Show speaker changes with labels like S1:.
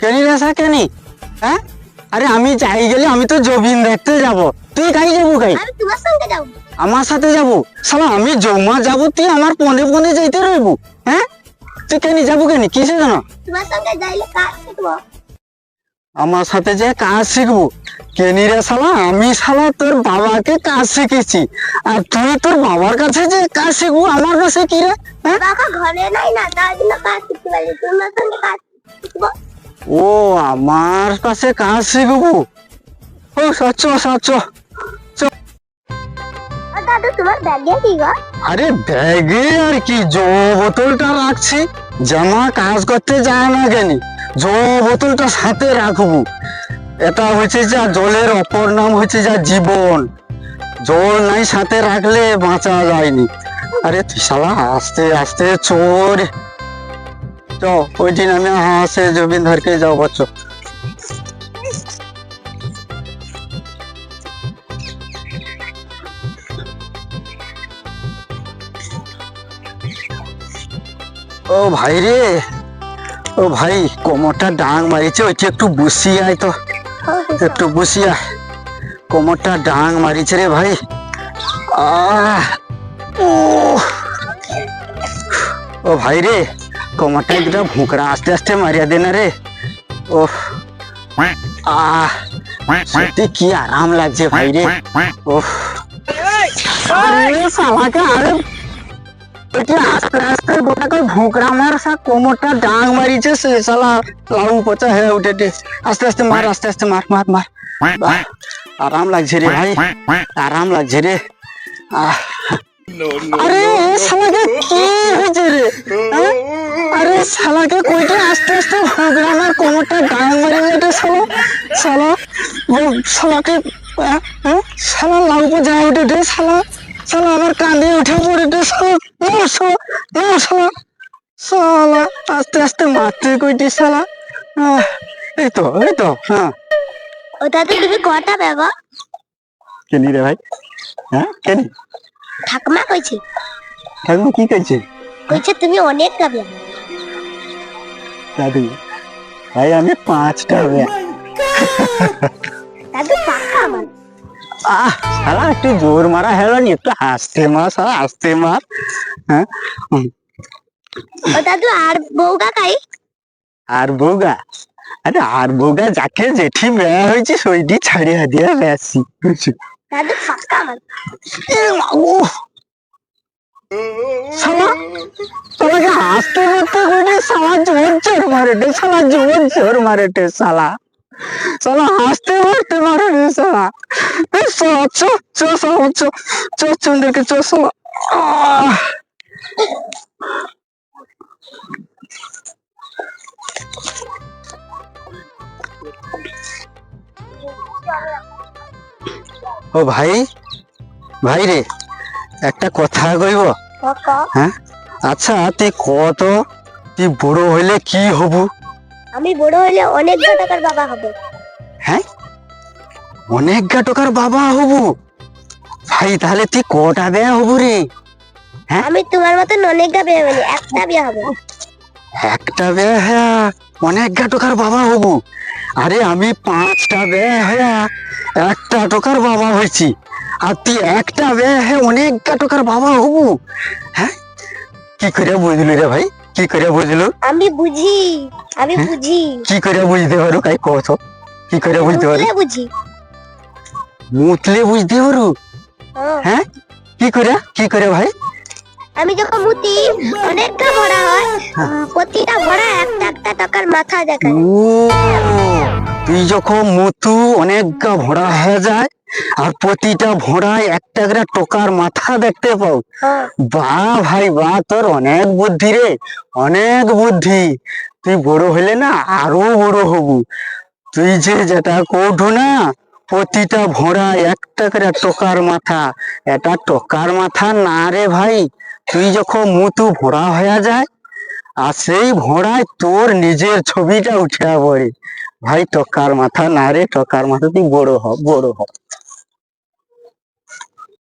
S1: কেনি রেসা কেনি? হ্যাঁ? আরে আমি যাই গেলে আমি তো জবিন দেখতে যাব। তুই কাই যাব কাই? আমার সাথে যাব? শালা আমি জমা যাব তুই আমার পন্দে পন্দে যাইতে রইব হ্যাঁ? তুই কেনি যাব কেনি? কিসে জানো আমার সাথে যে কাজ শিখব? কেনি রে শালা আমি শালা তোর বাবাকে কাজ শিখেছি। আর তুই তোর বাবার কাছে যে কাজ শিখব আমার কাছে কি রে? হ্যাঁ?
S2: বাবা ঘরে নাই না তার জন্য কাজ শিখতে পারি তোমার সঙ্গে কাজ
S1: ও আমার কাছে কাজ শিখব ও সচ্চ সচ্চ
S2: ও দাদু তোমার ব্যাগে কি গো?
S1: আরে ব্যাগে আর কি জো বোতলটা রাখছি। জামা কাজ করতে যায় না কেন? জো বোতলটা সাথে রাখব। এটা হচ্ছে যা জলের অপর নাম হচ্ছে যা জীবন। জল নাই সাথে রাখলে বাঁচা যায়নি। আরে তুই শালা আস্তে আস্তে চোর। চ ওই দিন আমি হাসে জবিনধারকে যাও বচ্চ ও ভাই রে। ও ভাই, কোমরটা ডাং মারিছে, ওইটা একটু বসিয়ে আয় তো। একটু বসিয়ে কোমরটা ডাং মারিছে রে ভাই। আহ ও ভাই রে কোমরটা দুটা ভুঁকড়া আস্তে আস্তে মারিয়া দে না রে ও আহ সত্যি কি আরাম লাগছে ভাই রে ও আরে সালাকে আরে এটি আস্তে আস্তে গোটা করে ভুঁকড়া মার সা কোমরটা ডাং মারিছে সে শালা লাউ পচা হয়ে উঠেছে আস্তে আস্তে মার আস্তে আস্তে মার মার মার বাহ, আরাম লাগছে রে ভাই আরাম লাগছে রে আহ, আরে এ শালাকে কি হয়েছে রে হ্যাঁ? আরে শালাকে কইতে আস্তে আস্তে ভুঁকড়া মার কোমরটা ডাং মারি এটা শালা। শালা ও শালাকে? শালা লাউ পচা হয়ে উঠেছে শালা। শালা আমার কাঁদে উঠে পড়েছে শালা। ও শালা ও শালা। শালা আস্তে আস্তে মারতে কইটি শালা। এই তো এই তো হ্যাঁ।
S2: ও দাদু তুমি কটা বেগো
S1: কেনি রে ভাই? হ্যাঁ কেনি
S2: ঠাকুমা কইছে।
S1: ঠাকুমা কি কইছে?
S2: কইছে তুমি অনেক গাবে
S1: দাদু। ভাই আমি পাঁচটা বে
S2: দাদু আমার।
S1: আহ শালা একটু জোর মারা হেলো নি একটু হাসতে মার শালা হাসতে মার। হ্যাঁ?
S2: ও দাদু আর বউগা কাই?
S1: আর বউগা? আরে আর বউগা যাকে জেঠি মেয়া হয়েছে সইটি ছাড়িয়া দিয়া বেশি
S2: দাদু
S1: এ মাগো শালা, তোমাকে শালা জোর জোর মারে রে শালা জোর জোর মারে রে শালা। শালা, হাসতে মারে রে শালা। শালা ও ভাই ভাই রে, একটা কথা কইব? হ্যাঁ? আচ্ছা তুই কত? তুই বড় হইলে কি হবু?
S2: আমি বড় হইলে অনেক টাকার বাবা হব।
S1: হ্যাঁ? অনেক টাকার বাবা হবু? ভাই তাহলে তুই কটা দেয়া হবু রে? হ্যাঁ?
S2: আমি তোমার মতন অনেক গা বিয়ে হবনি একটা বিয়ে হবে।
S1: একটা বেয়া হ্যাঁ অনেক টাকার বাবা হবু। আরে আমি পাঁচটা বেয়া হ্যাঁ একটা টাকার বাবা হয়েছি। আর তুই একটা হ্যাঁ অনেক টাকার বাবা হবু। হ্যাঁ? কি করে বুঝলি রে ভাই? কি করে বুঝলু?
S2: আমি বুঝি আমি
S1: হ্যাঁ?
S2: বুঝি।
S1: কি করে বুঝতে পারো কাই কত কি করে বুঝতে পারো?
S2: বুঝি।
S1: মুতলে বুঝতে পারো?
S2: হ্যাঁ।
S1: হ্যাঁ? কি করে? কি করে ভাই?
S2: আমি যখন মুতি অনেকটা ভরা হয়
S1: হ্যাঁ।
S2: প্রতিটা ভরা একটা একটা টাকার মাথা দেখায়।
S1: তুই যখন মতু অনেক গা ভরা হয়ে যায় আর প্রতিটা ভোড়ায় একটা করে টোকার মাথা দেখতে পাও। বা ভাই বা তোর অনেক বুদ্ধি রে অনেক বুদ্ধি। তুই বড় হলে না আরও বড় হবু। তুই যে যেটা কৌঠু না প্রতিটা ভোড়া একটা করে টোকার মাথা। এটা টোকার মাথা না রে ভাই তুই যখন মুতু ভোড়া হয়ে যায় আর সেই ভোড়ায় তোর নিজের ছবিটা উঠে পড়ে। ভাই টকার মাথা না রে টকার মাথা তুই বড় হ বড় হ।